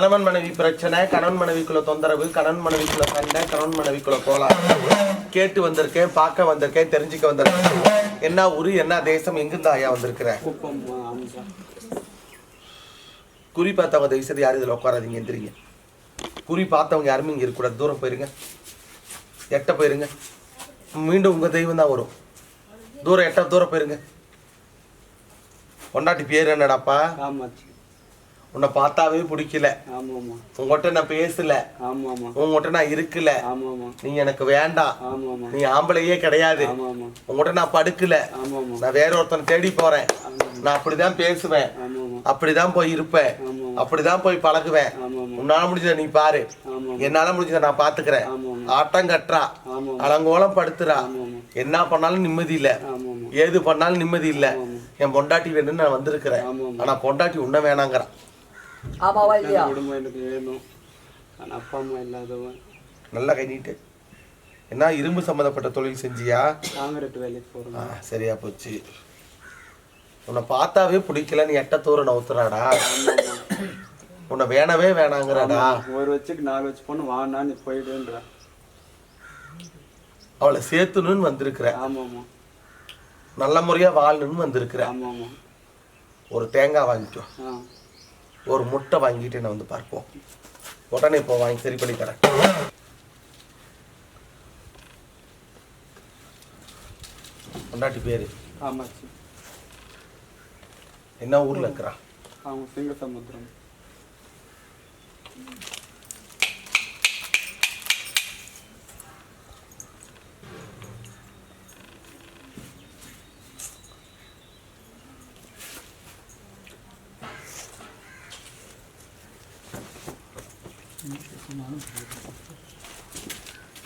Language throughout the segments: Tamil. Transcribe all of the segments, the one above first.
கணவன் மனைவி பிரச்சனை கணவன் மனைவிக்குள்ள தொந்தரவு கணவன் மனைவிக்குள்ள சண்டை கணவன் மனைவிக்குள்ள கோளாறு. கேட்டு வந்திருக்கேன் பார்க்க வந்திருக்கேன் தெரிஞ்சுக்க வந்திருக்கேன். என்ன ஊரு என்ன தேசம் எங்கிருந்து ஐயா வந்திருக்கிற? குறி பார்த்தவங்க தயவு செய்து யாரும் இதில் உட்காராதீங்க எந்திரிங்க. குறி பார்த்தவங்க யாருமே இங்கே இருக்கக்கூடாது. தூரம் போயிருங்க. எட்ட போயிருங்க. மீண்டும் உங்கள் தெய்வம் தான் வரும். தூரம் எட்ட தூரம் போயிருங்க. பொண்டாட்டி பேர் என்னடாப்பா? காமாட்சி. உன்னை பார்த்தாவே பிடிக்கல. ஆமாம்மா. உங்கள்கிட்ட நான் பேசல. ஆமாம்மா. உங்கள்கிட்ட நான் இருக்கல. நீ எனக்கு வேண்டாம் நீ ஆம்பளையே கிடையாது. ஆமாம்மா. உங்கள்கிட்ட நான் படுக்கல. நான் வேற ஒருத்தனை தேடி போறேன். நான் அப்படிதான் பேசுவேன். அப்படிதான் போய் இருப்பேன். அப்படிதான் போய் பழகுவேன். உன்னால முடிஞ்சத நீ பாரு. என்னால முடிஞ்சத நான் பாத்துக்கிறேன். ஆட்டம் கட்டுறா. அலங்கோலம் படுத்துறா. என்ன பண்ணாலும் நிம்மதி இல்ல. ஏது பண்ணாலும் நிம்மதி இல்ல. என் பொண்டாட்டி வேணும்னு நான் வந்திருக்கிறேன். ஆனா பொண்டாட்டி உன்ன வேணாங்கிறான் ஆமாவா இல்லையா? குடும்பம் எனக்கு வேணும். நான் அப்பா அம்மா இல்லாதவன். நல்லா கை நீட்டு. என்ன இரும்பு சம்மந்தப்பட்ட தொழில் செஞ்சியா? காங்கிரீட் வேலைக்கு ஆ, போகிறேன் சரியா போச்சு. உன்னை பார்த்தாவே பிடிக்கல நீ எட்ட தூரம் நவுத்துறாடா உன்னை வேணவே வேணாங்கிறாடா. ஒரு வச்சுக்கு நாலு வச்சு பொண்ணு வானா நீ போயிடுன்ற. அவளை சேர்த்துணுன்னு வந்திருக்கிற. ஆமாம்மா. நல்ல முறையா வாழணும்னு வந்திருக்கிற. ஆமாம்மா. ஒரு தேங்காய் வாங்கிக்கோ ஆ. ஒரு முட்டை வாங்கிட்டு நான் வந்து பார்ப்போம். உடனே இப்போ வாங்கி சரி பண்ணி தரேன் பொண்டாட்டி பேரு. காமாட்சி என்ன ஊர்ல இருக்கிறா? அவங்க சிங்கசமுத்திரம்.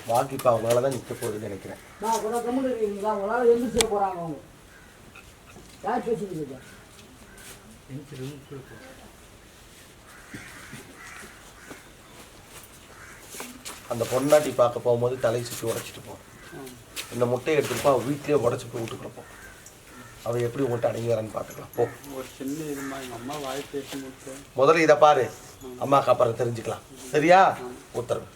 வாக்கு இப்போ அவங்களால தான் நிற்க போகுதுன்னு நினைக்கிறேன். நான் கூட கம்முன்னு இருக்கீங்களா? உங்களால எந்திரிச்சு போறாங்க அவங்க. யார் பேசிக்கிட்டு இருக்கா? அந்த பொண்டாட்டி பார்க்க போகும்போது தலை சுற்றி உடைச்சிட்டு போ. ஆ. இந்த முட்டையை அவள் வீட்லயே உடச்சி போய் வீட்டுக்குள்ள போ. அவள் எப்படி உங்கள்கிட்ட அடங்கி பார்த்துக்கலாம். போ. ஒரு சின்ன இதுமா எங்கள் அம்மா வாய் பேச முதல்ல இதை பாரு. அம்மாக்கு அப்புறம் தெரிஞ்சுக்கலாம். சரியா? உத்தரவு